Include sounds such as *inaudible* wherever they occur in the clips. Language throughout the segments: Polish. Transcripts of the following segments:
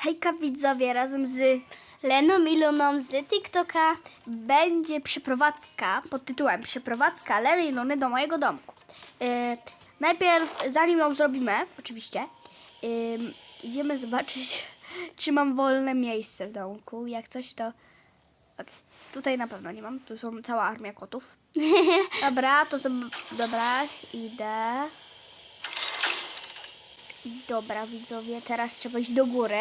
Hejka widzowie, razem z Leną i Luną z TikToka będzie przeprowadzka pod tytułem Przeprowadzka Leny i Luny do mojego domku. Yy, najpierw, zanim ją zrobimy, oczywiście, yy, idziemy zobaczyć, *laughs* czy mam wolne miejsce w domku. Jak coś to... Okej, Tutaj na pewno nie mam, tu są cała armia kotów. *laughs* Dobra, to są... Dobra, idę. Dobra, widzowie, teraz trzeba iść do góry.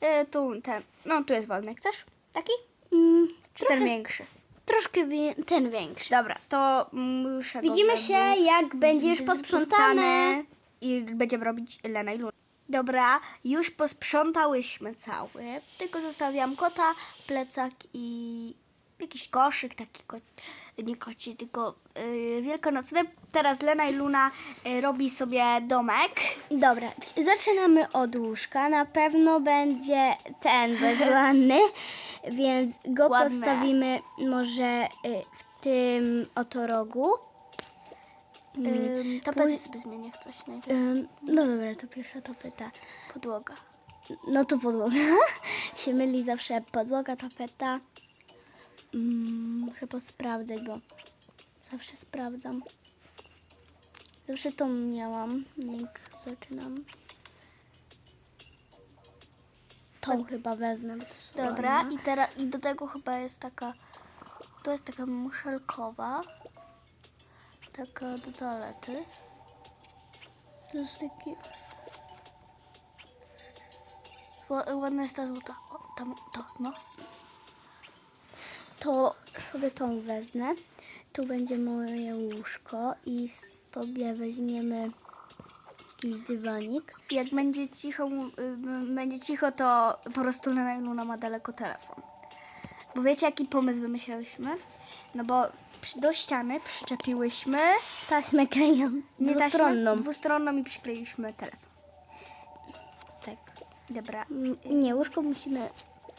E, tu ten, no tu jest wolny. Chcesz taki? Mm, Czy ten większy? troszkę wie, ten większy. Dobra, to muszę Widzimy się, jak będzie już posprzątane. I będziemy robić Lena i Luna. Dobra, już posprzątałyśmy cały. Tylko zostawiam kota, plecak i jakiś koszyk, taki ko nie koci, tylko yy, wielkanocny. Teraz Lena i Luna y, robi sobie domek. Dobra, zaczynamy od łóżka. Na pewno będzie ten bezładny, *laughs* więc go Ładne. postawimy może y, w tym oto rogu. Ym, tapety sobie zmienię coś najpierw. Ym, no dobra, to pierwsza to pyta. Podłoga. No to podłoga. *laughs* się myli zawsze podłoga, tapeta. Mm, muszę posprawdzać, bo zawsze sprawdzam. Zawsze to miałam, jak zaczynam. Tą chyba wezmę. bo to jest Dobra, ładna. i teraz i do tego chyba jest taka. To jest taka muszelkowa. Taka do toalety. To jest taki... Ła- Ładna jest ta złota. O, tam, to, no. To sobie tą wezmę. Tu będzie moje łóżko i sobie weźmiemy jakiś dywanik. Jak będzie cicho, będzie cicho, to po prostu Luna ma daleko telefon. Bo wiecie, jaki pomysł wymyśliłyśmy? No bo do ściany przyczepiłyśmy Taśmę kleją nie taśmę, dwustronną. dwustronną i przykleiliśmy telefon. Tak. Dobra. Nie, łóżko musimy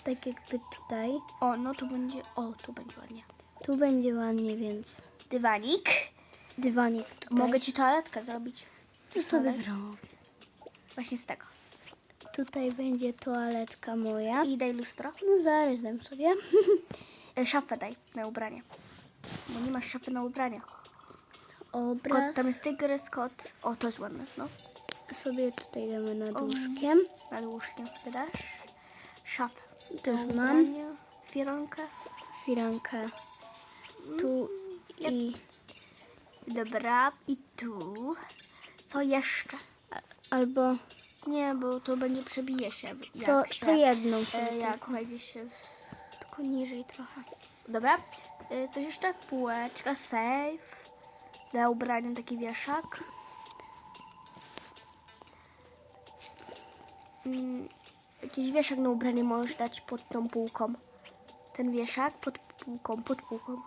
tak jakby tutaj. O, no tu będzie, o, tu będzie ładnie. Tu będzie ładnie, więc Dywanik. dywanik tutaj. Mogę ci toaletkę zrobić. to sobie zrobię. Właśnie z tego. Tutaj będzie toaletka moja. I daj lustro. No zaraz dam sobie. E, Szafę daj na ubranie. Bo nie masz szafy na ubranie. Kot, Obraz tam jest tygrys, kot. O, to jest ładne, no. sobie tutaj damy nad łóżkiem. Nad łóżkiem sobie dasz. Szafę. Na mam. Firankę. Firankę tu i... Dobra. I tu. Co jeszcze? Albo Nie, bo to będzie przebije się. Jak to, się, to jedną e, Jak wejdzie się tylko niżej trochę. Dobra. E, Coś jeszcze? Półeczka, safe. Na ubraniu taki wieszak. Mm, Jakiś wieszak na ubranie możesz dać pod tą półką. Ten wieszak pod półką, pod półką.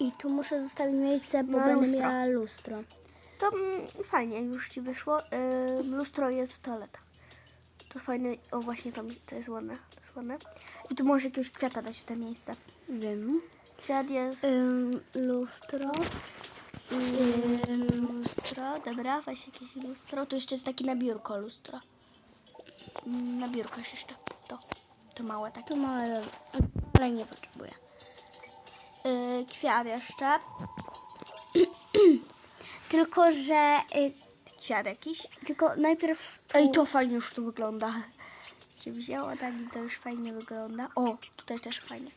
I tu muszę zostawić miejsce, bo Na będę lustro. miała lustro. To mm, fajnie już ci wyszło. Yy, lustro jest w toaletach. To fajne. O właśnie to, mi- to jest ładne. To jest ładne. I tu możesz jakiegoś kwiata dać w to miejsce. Wiem. Kwiat jest. Ym, lustro. Lustro, dobra, weź jakieś lustro. Tu jeszcze jest taki na biurko lustro. Na biurko jeszcze. To. To małe takie. To małe, ale nie potrzebuję. Yy, kwiat jeszcze. *clears throat* Tylko, że... Y, Kwiat jakiś. tylko najpierw... Tu, Ej, to fajnie już tu wygląda. Się wzięła tak i to już fajnie wygląda. O, tutaj też fajnie.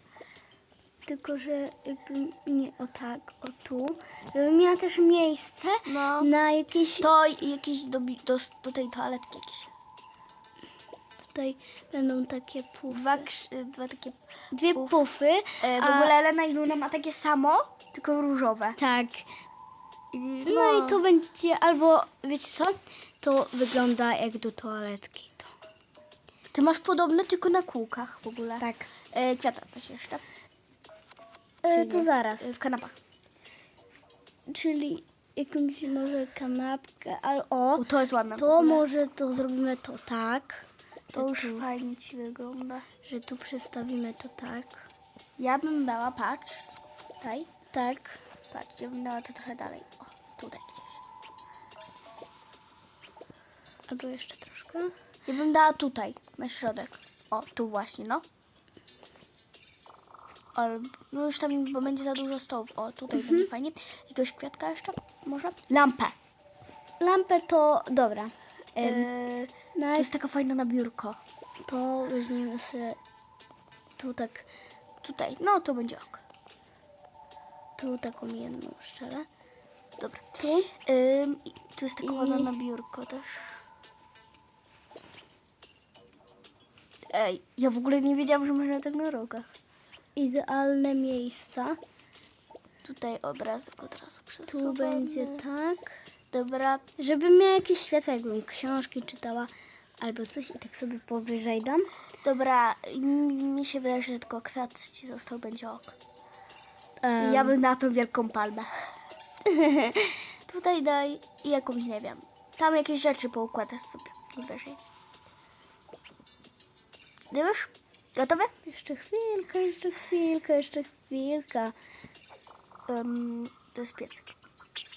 Tylko, że jakby nie o tak, o tu. Żebym miała też miejsce No. na jakieś... To jakieś do, do, do tej toaletki jakieś. Tutaj będą takie pufy. Dwa, krz- dwa takie. Dwie puf- pufy. E, w a- ogóle Elena i Luna ma takie samo, tylko różowe. Tak. I, No, i to będzie albo, wiecie co? To wygląda jak do toaletki. To. Ty masz podobne, tylko na kółkach w ogóle. Tak. E, kwiata weź jeszcze. E, to nie? zaraz. E, w kanapach. Czyli jakąś może kanapkę, ale o, O, to jest ładne. to może to zrobimy to tak, To już tu, fajnie ci wygląda. że tu przestawimy to tak. Ja bym dała, patrz. Tutaj. Tak. Patrz, ja bym dała to trochę dalej. O, tutaj gdzieś. Albo jeszcze troszkę. Ja bym dała tutaj, na środek. O, tu właśnie, no. Albo, no już tam, bo będzie za dużo stołów. O, tutaj będzie fajnie. Jakiegoś kwiatka jeszcze? Może? Lampę. Lampę to dobra. Em, Eee, to jest taka fajna na biurko. to weźmiemy sobie tu tak, Tutaj, no to będzie ok. tu taką jedną szczelę. Dobra. Tu? Ym, i tu jest taka I- ładna na biurko też. Ej, ja w ogóle nie wiedziałam, że można tak na rogach. Idealne miejsca. Tutaj obrazek od razu Tu przesuwamy. będzie tak. Dobra, Żebym miała jakieś światło, jakbym książki czytała albo coś i tak sobie powyżej dam. dobra, mi się wydaje, że tylko kwiat ci został, będzie ok. Em, Ja bym na tą wielką palmę. *laughs* Tutaj daj jakąś, nie wiem, tam jakieś rzeczy poukładasz sobie najwyżej. Już? Gotowe? Jeszcze chwilkę, jeszcze chwilkę, jeszcze chwilkę. Um, to jest piecyk.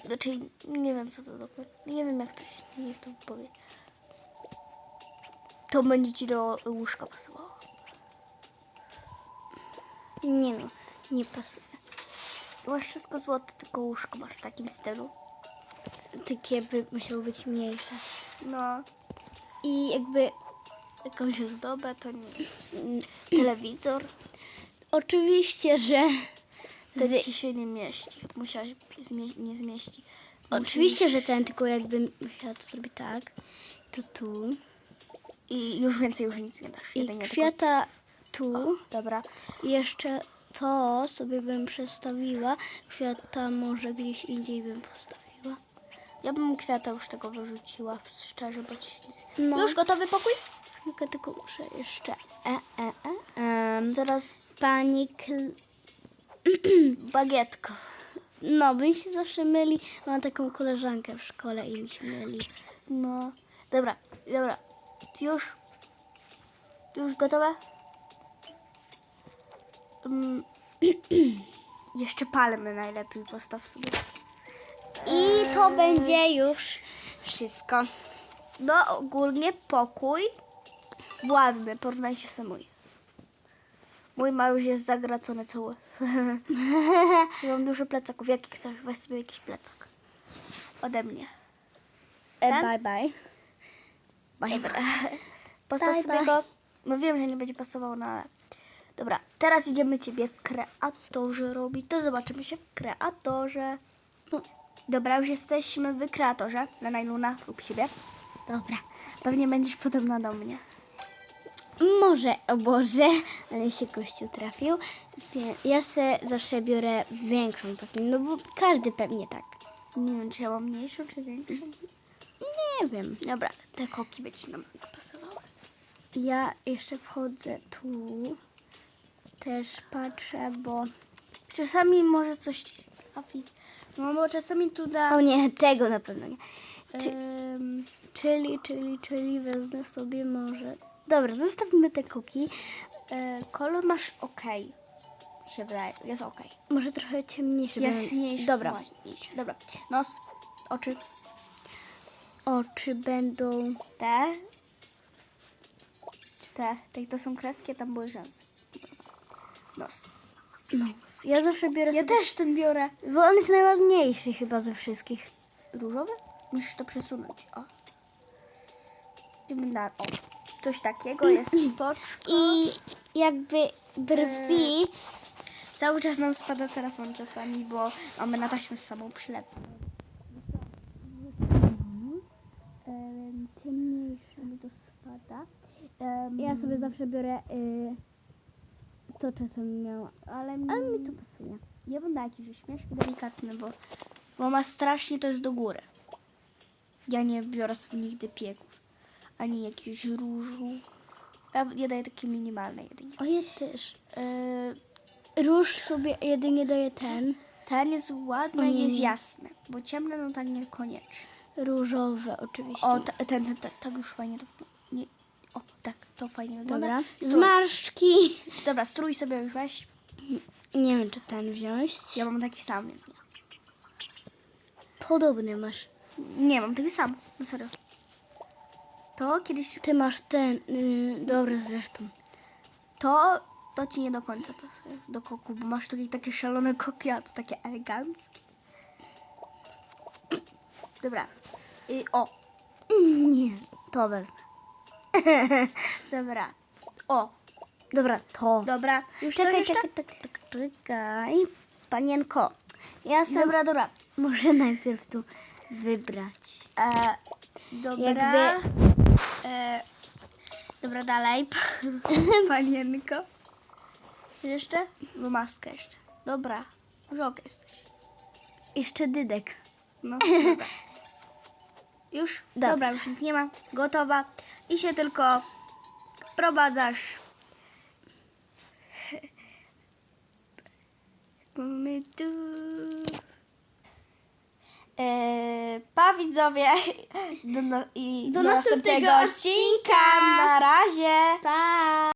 Znaczy, nie wiem co to dokładnie. Nie wiem jak to się, niech to powie. To będzie ci do łóżka pasowało. Nie no, nie pasuje. Masz wszystko złote, tylko łóżko masz w takim stylu. Takie by musiało być mniejsze. No. I jakby Jakąś ozdobę, to nie. Telewizor. oczywiście, że Wtedy ci się nie mieści. Musiałaś zmie- nie zmieści. oczywiście, że ten tylko jakbym musiała to zrobić tak, to tu. I już więcej już nic nie dasz. I Jedynie kwiata tu. O, dobra. I jeszcze to sobie bym przestawiła. Kwiata może gdzieś indziej bym postawiła. Ja bym kwiata już tego wyrzuciła, szczerze, bo ci nic... No. Już gotowy pokój? Tylko, tylko muszę jeszcze. E, e, e. Teraz pani Kl... *clears throat* bagietko. No, my się zawsze myli. Mam taką koleżankę w szkole i mi się myli. No. Dobra, dobra. Już? Już gotowe? Mm. *clears throat* Jeszcze palmy najlepiej postaw sobie. I to będzie już wszystko. No ogólnie pokój ładny, porównajcie sobie mój. Mój ma już jest zagracony cały. *laughs* ja mam dużo plecaków. Jaki chcesz? Weź sobie jakiś plecak. Ode mnie. E, bye bye. Dobra. Postaw Bye, sobie bye. go. No wiem, że nie będzie pasował, no ale... Dobra, teraz idziemy Ciebie w kreatorze robić. To zobaczymy się w kreatorze. No, dobra, już jesteśmy w kreatorze. Na Najluna lub siebie. Dobra, pewnie będziesz podobna do mnie. Może, o Boże, ale się gościu trafił. Wie- Ja se zawsze biorę większą postać, no bo każdy pewnie tak. Nie wiem, czy ja mam mniejszą, czy większą. Nie wiem. Dobra, te koki by Ci nam pasowały. Ja jeszcze wchodzę tu. Też patrzę, bo... Czasami może coś Ci trafi. No bo czasami tu da... O nie, tego na pewno nie. Czy, Ym, czyli, czyli, czyli wezmę sobie może... Dobra, zostawimy te kuki. e, kolor masz ok. Się wydaje, jest ok. Może trochę ciemniejszy. Jasniejszy, Dobra. Dobra, nos, oczy, Oczy będą... te. Czy te? Te to są kreski, a tam były rzęsy. Nos. No, ja zawsze biorę Ja sobie... też ten biorę. Bo on jest najładniejszy chyba ze wszystkich. Różowy? Musisz to przesunąć. O. Idziemy na- O. Coś takiego jest *clears throat* spoczko. I jakby brwi... Cały czas nam spada telefon czasami, bo mamy na taśmę z samą przylepną. Em, ciemniejszy sobie to spada. Ja sobie zawsze biorę y, to czasem miałam, Ale, ale mi to pasuje. Ja dała jakiś uśmieszek delikatny, bo, bo ma strasznie to jest do góry. Ja nie biorę sobie nigdy piegów, ani jakichś różu. Ja, ja daję takie minimalne jedynie. O, ja też. Yy, Róż sobie jedynie daje ten, ten jest ładny nie, jest jasny, bo ciemne no tak niekoniecznie. różowe oczywiście. O, ten, ten, ten, tak już fajnie to O, tak, to fajnie wygląda. Dobra. Strój. Zmarszczki. Dobra, strój sobie już weź. Nie wiem, czy ten wziąć. Ja mam taki sam, więc nie. Podobny masz. Nie, mam taki sam. No serio. To kiedyś Ty masz ten, yy, dobry zresztą. To, to ci nie do końca pasuje do koku, bo masz tutaj takie szalone koki, a to takie eleganckie. Dobra. I, o, Nie, to wezmę. *laughs* dobra. O, Dobra, to. dobra. Już Czekaj, czekaj, czekaj, czekaj, czekaj, czekaj. Panienko, ja sam Dobra, dobra. muszę najpierw tu wybrać. E, dobra. Jakby- E, dobra, dalej. *laughs* Panienko. Jeszcze? No maskę jeszcze. Dobra. Żok jesteś. Jeszcze dydek. No, *laughs* dobra. Już? Dobrze. Dobra, już nic nie ma. Gotowa. I się tylko wprowadzasz. Eee, pa widzowie do, no, i Do następnego odcinka. Na razie. Pa!